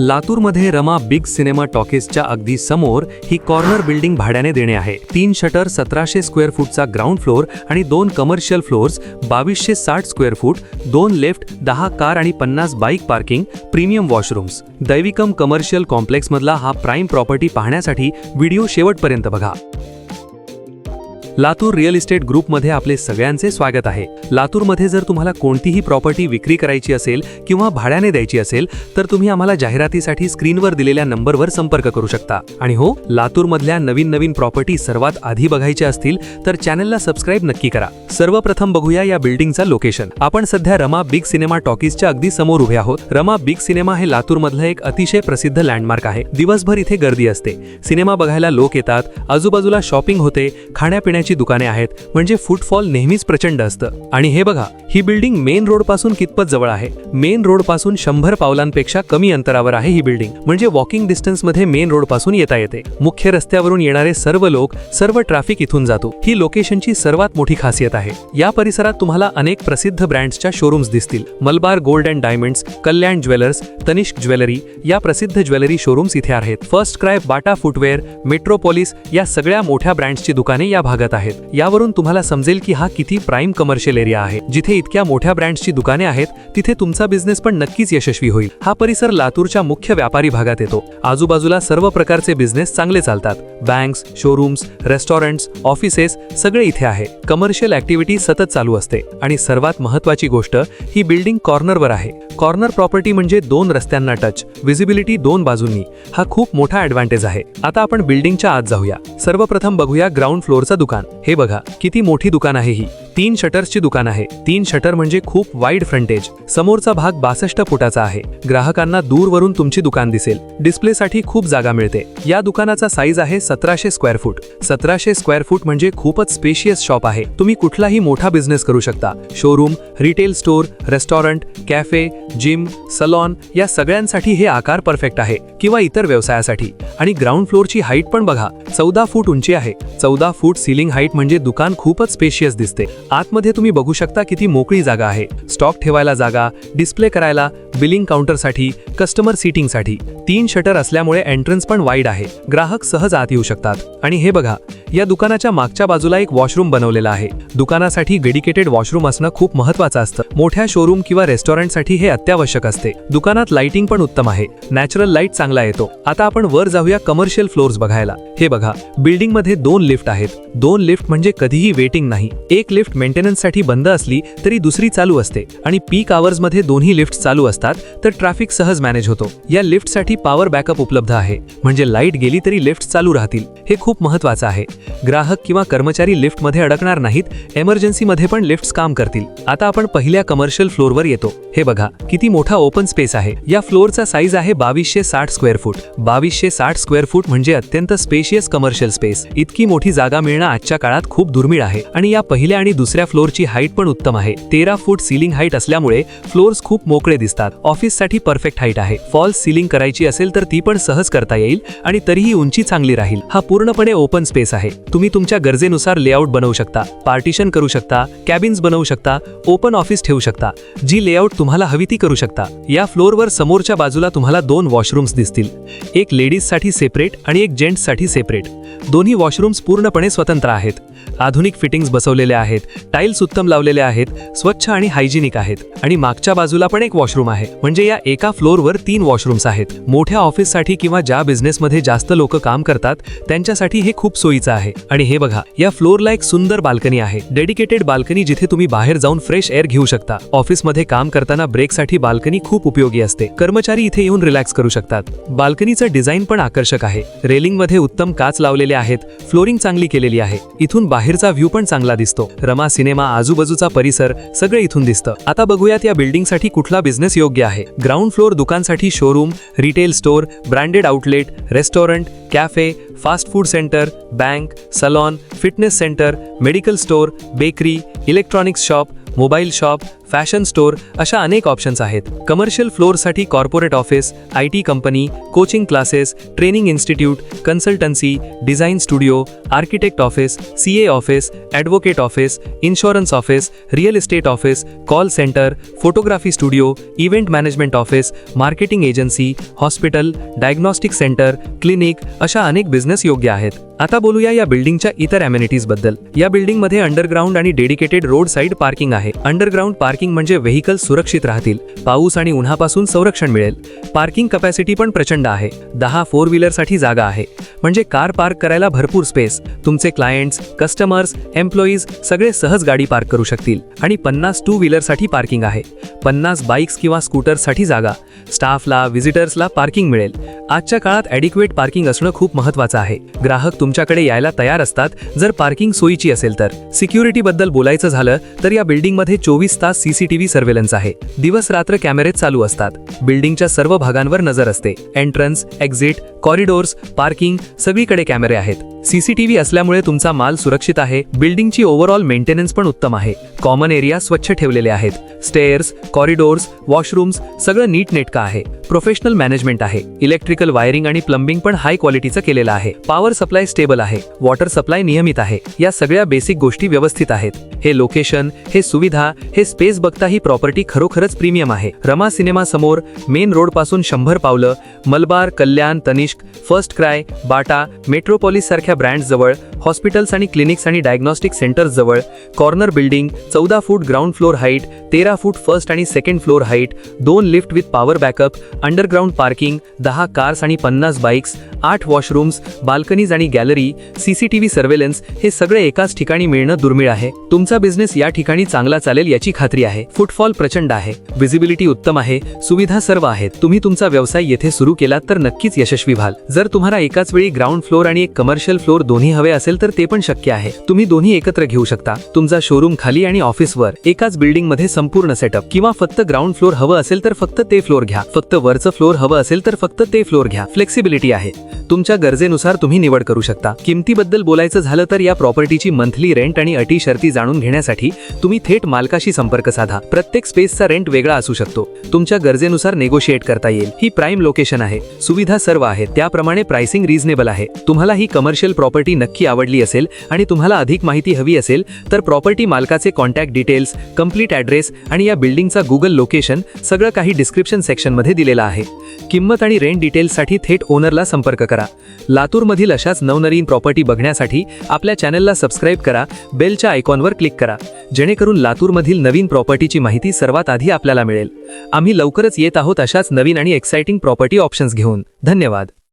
लातूरमध्ये Rama big cinema टॉकीजच्या अगदी समोर ही कॉर्नर बिल्डिंग भाड्याने देणे आहे. तीन शटर सतराशे स्क्वेअर फूटचा ग्राउंड फ्लोअर आणि दोन कमर्शियल फ्लोअर्स बावीसशे साठ स्क्वेअर फूट दोन लेफ्ट दहा कार आणि पन्नास bike parking premium washrooms. Daivikam commercial कॉम्प्लेक्समधला हा प्राईम प्रॉपर्टी पाहण्यासाठी व्हिडिओ शेवटपर्यंत बघा. लातूर रिअल इस्टेट ग्रुपमध्ये आपले सगळ्यांचे स्वागत आहे. लातूरमध्ये जर तुम्हाला कोणतीही प्रॉपर्टी विक्री करायची असेल किंवा भाड्याने द्यायची असेल तर तुम्ही आम्हाला जाहिरातीसाठी स्क्रीनवर दिलेल्या नंबरवर संपर्क करू शकता. आणि हो लातूरमधल्या नवीन नवीन प्रॉपर्टी सर्वात आधी बघायच्या असतील तर चॅनलला सबस्क्राईब नक्की करा. सर्वप्रथम बघूया या बिल्डिंगचा लोकेशन. आपण सध्या रमा बिग सिनेमा टॉकीजच्या अगदी समोर उभे आहोत. रमा बिग सिनेमा हे लातूरमधलं एक अतिशय प्रसिद्ध लँडमार्क आहे. दिवसभर इथे गर्दी असते. सिनेमा बघायला लोक येतात आजूबाजूला शॉपिंग होते खाण्यापिण्याची दुकाने आहेत म्हणजे फुटफॉल नेहमीच प्रचंड असतं. आणि हे बघा ही बिल्डिंग मेन रोडपासून कितपत जवळ आहे? मेन रोडपासून शंभर पावलांपेक्षा कमी अंतरावर आहे ही बिल्डिंग म्हणजे वॉकिंग डिस्टन्समध्ये मेन रोडपासून येता येते. मुख्य रस्त्यावरून येणारे सर्व लोक सर्व ट्रॅफिक इथून जातो. ही लोकेशनची सर्वात मोठी खासियत आहे. या परिसरात तुम्हाला अनेक प्रसिद्ध ब्रँड्सच्या शोरूम्स दिसतील. Malabar gold and diamonds Kalyan jewellers Tanishq jewellery या प्रसिद्ध ज्वेलरी शोरूम्स इथे आहेत. First cry Bata footwear Metropolis या सगळ्या मोठ्या ब्रँड्सची दुकाने या भागात आहेत. यावरून तुम्हाला समजेल की हा किती प्राईम कमर्शियल एरिया आहे. जिथे इतक्या मोठ्या ब्रँड्सची दुकाने आहेत तिथे तुमचा बिझनेस पण नक्कीच यशस्वी होईल. हा परिसर लातूरच्या मुख्य व्यापारी भागात येतो. आजूबाजूला सर्व प्रकारचे बिझनेस चांगले चालतात. बँक्स शोरूम्स रेस्टॉरंट्स ऑफिसेस सगळे इथे आहे. कमर्शियल ऍक्टिव्हिटी सतत चालू असते. आणि सर्वात महत्वाची गोष्ट ही बिल्डिंग कॉर्नरवर आहे. कॉर्नर प्रॉपर्टी म्हणजे दोन रस्त्यांना टच विजिबिलिटी दोन बाजूंनी. हा खूप मोठा ऍडव्हान्टेज आहे. आता आपण बिल्डिंगच्या आत जाऊया. सर्वप्रथम बघूया ग्राउंड फ्लोअरचं दुकान. हे बघा किती मोठी दुकान आहे ही. तीन शटर्सची दुकान आहे. तीन शटर म्हणजे खूप वाईड फ्रंटेज. समोरचा भाग बासष्ट फुटाचा आहे. ग्राहकांना दूरवरून तुमची दुकान दिसेल. डिस्प्लेसाठी खूप जागा मिळते. या दुकानाचा साईज आहे सतराशे स्क्वेअर फूट सतराशे स्क्वेअर फूट म्हणजे खूपच स्पेशियस शॉप आहे. तुम्ही कुठलाही मोठा बिझनेस करू शकता. Showroom retail store restaurant cafe gym salon या सगळ्यांसाठी हे आकार परफेक्ट आहे किंवा इतर व्यवसायासाठी. आणि ग्राउंड फ्लोअरची हाईट पण बघा. चौदा फूट उंची आहे. चौदा फूट सिलिंग हाईट म्हणजे दुकान खूपच स्पेशियस दिसते. आतमध्ये तुम्ही बघू शकता किती मोकळी जागा आहे. स्टॉक ठेवायला जागा डिस्प्ले करायला बिलिंग काउंटरसाठी कस्टमर सीटिंगसाठी. तीन शटर असल्यामुळे एंट्रन्स पण वाईड आहे. ग्राहक सहज आत येऊ शकतात. आणि हे बघा या दुकानाच्या मागच्या बाजूला एक वॉशरूम बनवलेला आहे. दुकानासाठी डेडिकेटेड वॉशरूम असणं खूप महत्वाचं असतं. मोठ्या शोरूम किंवा रेस्टॉरंटसाठी हे अत्यावश्यक असते. दुकानात लाइटिंग पण उत्तम आहे. नॅचरल लाइट चांगला येतो. आता आपण वर जाऊया कमर्शियल फ्लोअर्स बघायला. हे बघा बिल्डिंगमध्ये दोन लिफ्ट आहेत. दोन लिफ्ट म्हणजे कधीही वेटिंग नाही. एक लिफ्ट मेंटेनन्ससाठी बंद असली तरी दुसरी चालू असते आणि पीक आवर्समध्ये दोन्ही लिफ्ट चालू असतात तर ट्रॅफिक सहज मॅनेज होतो. या लिफ्टसाठी पॉवर बॅकअप उपलब्ध आहे. म्हणजे लाइट गेली तरी लिफ्ट चालू राहतील. हे खूप महत्वाचं आहे. ग्राहक किंवा कर्मचारी लिफ्टमध्ये अडकणार नाहीत एमर्जन्सीमध्ये पण लिफ्ट काम करतील. आता आपण पहिल्या कमर्शियल फ्लोअरवर येतो. हे बघा किती मोठा ओपन स्पेस आहे. या फ्लोअरचा साईज आहे बावीसशे साठ स्क्वेअर फूट बावीसशे साठ स्क्वेअर फूट म्हणजे अत्यंत स्पेशियस कमर्शियल स्पेस इतकी मोठी जागा मिळणं आजच्या काळात खूप दुर्मिळ आहे. आणि या पहिल्या आणि दुसऱ्या दुसऱ्या फ्लोअरची हाईट पण उत्तम आहे. तेरा फूट सिलिंग हाईट असल्यामुळे फ्लोअर्स खूप मोकळे दिसतात. ऑफिससाठी परफेक्ट हाईट आहे. फॉल्स सिलिंग करायची असेल तर ती पण सहज करता येईल आणि तरीही उंची चांगली राहील. हा पूर्णपणे ओपन स्पेस आहे. तुम्ही तुमच्या गरजेनुसार लेआउट बनवू शकता पार्टिशन करू शकता कॅबिन्स बनवू शकता ओपन ऑफिस ठेवू शकता. जी लेआउट तुम्हाला हवी ती करू शकता. या फ्लोअरवर समोरच्या बाजूला तुम्हाला दोन वॉशरूम्स दिसतील. एक लेडीजसाठी सेपरेट आणि एक जेंट्ससाठी सेपरेट. दोन्ही वॉशरूम्स पूर्णपणे स्वतंत्र आहेत. आधुनिक फिटिंग्स बसवलेले आहेत. टाईल्स उत्तम लावलेले आहेत. स्वच्छ आणि हायजिनिक आहेत. आणि मागच्या बाजूला पण एक वॉशरूम आहे. म्हणजे या एका फ्लोअरवर तीन वॉशरूम्स आहेत. मोठ्या ऑफिससाठी किंवा ज्या बिझनेसमध्ये जास्त लोक काम करतात त्यांच्यासाठी हे खूप सोयीचं आहे. आणि हे बघा या फ्लोअरला एक सुंदर बाल्कनी आहे. डेडिकेटेड बाल्कनी जिथे तुम्ही बाहेर जाऊन फ्रेश एअर घेऊ शकता. ऑफिसमध्ये काम करताना ब्रेकसाठी बाल्कनी खूप उपयोगी असते. कर्मचारी इथे येऊन रिलॅक्स करू शकतात. बाल्कनीचं डिझाईन पण आकर्षक आहे. रेलिंगमध्ये उत्तम काच लावलेले आहेत. फ्लोरिंग चांगली केलेली आहे. इथून बाहेरचा व्ह्यू पण चांगला दिसतो. रमा सिनेमा आजूबाजूचा परिसर सगळे इथून दिसतं. आता बघूयात या बिल्डिंगसाठी कुठला बिझनेस योग्य आहे. Ground floor दुकानसाठी showroom retail store branded outlet restaurant cafe fast food centre bank salon fitness centre medical store bakery electronics shop mobile shop fashion store अशा अनेक ऑप्शन्स आहेत. Commercial फ्लोअरसाठी corporate office I T company coaching classes training institute consultancy design studio architect office C A office advocate office insurance office real estate office call centre photography studio event management office marketing agency hospital diagnostic centre clinic अशा अनेक business योग्य आहेत. आता बोलूया या बिल्डिंगच्या इतर अमेनिटीजबद्दल या बिल्डिंगमध्ये अंडरग्राऊंड आणि डेडिकेटेड रोड साईड पार्किंग आहे. अंडरग्राऊंड पार्किंग पार्किंग म्हणजे व्हेकल सुरक्षित राहतील पाऊस आणि उन्हापासून संरक्षण मिळेल. पार्किंग कपॅसिटी पण प्रचंड आहे. दहा फोर व्हीलरसाठी जागा आहे. म्हणजे कार पार्क करायला भरपूर स्पेस. तुमचे क्लायंट्स कस्टमर्स एम्प्लॉईज सगळे सहज गाडी पार्क करू शकतील. आणि पन्नास टू व्हीलरसाठी पार्किंग आहे. पन्नास बाईक्स किंवा स्कूटर्ससाठी जागा. स्टाफला व्हिजिटर्सला पार्किंग मिळेल. आजच्या काळात ॲडिक्वेट पार्किंग असणं खूप महत्त्वाचं आहे. ग्राहक तुमच्याकडे यायला तयार असतात. जर पार्किंग सोयीची असेल तर. सिक्युरिटी बद्दल बोलायचं झालं तर या बिल्डिंगमध्ये चोवीस तास सीसीटीव्ही सर्व्हेलन्स आहे. दिवस रात्र कॅमेरे चालू असतात. बिल्डिंगच्या सर्व भागांवर नजर असते. एंट्रन्स एक्झिट कॉरिडोर्स पार्किंग सगळीकडे कॅमेरे आहेत. सीसीटीव्ही असल्यामुळे तुमचा माल सुरक्षित आहे. बिल्डिंगची ओव्हरऑल मेंटेनन्स पण उत्तम आहे. कॉमन एरिया स्वच्छ ठेवलेले आहेत. स्टेअर्स कॉरिडोर्स वॉशरूम्स सगळं नीट नेटका आहे. प्रोफेशनल मॅनेजमेंट आहे. इलेक्ट्रिकल वायरिंग आणि प्लंबिंग पण हाय क्वालिटीचं केलेलं आहे. पॉवर सप्लाय स्टेबल आहे. वॉटर सप्लाय नियमित आहे. या सगळ्या बेसिक गोष्टी व्यवस्थित आहेत. हे लोकेशन हे सुविधा हे स्पेस बघता ही प्रॉपर्टी खरोखरच प्रीमियम आहे. रमा सिनेमा समोर मेन रोडपासून शंभर पावलं Malabar Kalyan Tanishq first cry Bata Metropolis सारख्या ब्रँड्स जवळ हॉस्पिटल्स आणि क्लिनिक्स आणि डायग्नॉस्टिक सेंटर्स जवळ कॉर्नर बिल्डिंग चौदा फूट ग्राउंड फ्लोअर हाईट तेरा फूट फर्स्ट आणि सेकंड फ्लोअर हाईट दोन lift with power backup underground parking दहा कार्स आणि पन्नास बाईक्स आठ वॉशरूम्स बाल्कनीज आणि गॅलरी सीसीटीव्ही सर्वेलन्स हे सगळे एकाच ठिकाणी मिळणं दुर्मिळ आहे. तुमचं बिझनेस या ठिकाणी चांगला चालेल याची खात्री आहे. फुटफॉल प्रचंड आहे. विजिबिलिटी उत्तम आहे. सुविधा सर्व आहेत. तुम्ही तुमचा व्यवसाय येथे सुरू केलात तर नक्कीच यशस्वी व्हाल. जर तुम्हाला एकाच वेळी ग्राउंड फ्लोअर आणि एक कमर्शियल फ्लोर दोन्ही हवे असेल तर ते पण शक्य आहे. तुम्ही दोन्ही एकत्र घेऊ शकता. तुमचा शोरूम खाली आणि ऑफिसवर एकाच बिल्डिंगमध्ये संपूर्ण सेटअप किंवा फक्त ग्राउंड फ्लोअर हवं असेल तर फक्त ते फ्लोर घ्या. फक्त वरचं फ्लोअर हवं असेल तर फक्त ते फ्लोअर घ्या. फ्लेक्सिबिलिटी आहे. तुमच्या गरजेनुसार तुम्ही निवड करू शकता. किमतीबद्दल बोलायचं झालं तर या प्रॉपर्टीची मंथली रेंट आणि अटी शर्ती जाणून घेण्यासाठी तुम्ही थेट मालकाशी संपर्क साधा. प्रत्येक स्पेसचा रेंट वेगळा असू शकतो. तुमच्या गरजेनुसार नेगोशिएट करता येईल. ही प्राईम लोकेशन आहे. सुविधा सर्व आहे त्याप्रमाणे प्राइसिंग रिझनेबल आहे. तुम्हाला ही कमर्शियल प्रॉपर्टी नक्की आवडली असेल आणि तुम्हाला अधिक माहिती हवी असेल तर प्रॉपर्टी मालकाचे कॉन्टॅक्ट डिटेल्स कंप्लीट ॲड्रेस आणि या बिल्डिंगचा गुगल लोकेशन सगळं काही डिस्क्रिप्शन सेक्शनमध्ये दिलेलं आहे. किंमत आणि रेंट डिटेल्ससाठी थेट ओनरला संपर्क करा. लातूरमधील अशाच नवनवीन प्रॉपर्टी बघण्यासाठी आपल्या चॅनलला सबस्क्राईब करा. बेलच्या आयकॉनवर क्लिक करा. जेणेकरून लातूरमधील नवीन प्रॉपर्टीची माहिती सर्वात आधी आपल्याला मिळेल. आम्ही लवकरच येत आहोत अशाच नवीन आणि एक्साइटिंग प्रॉपर्टी ऑप्शन्स घेऊन. धन्यवाद.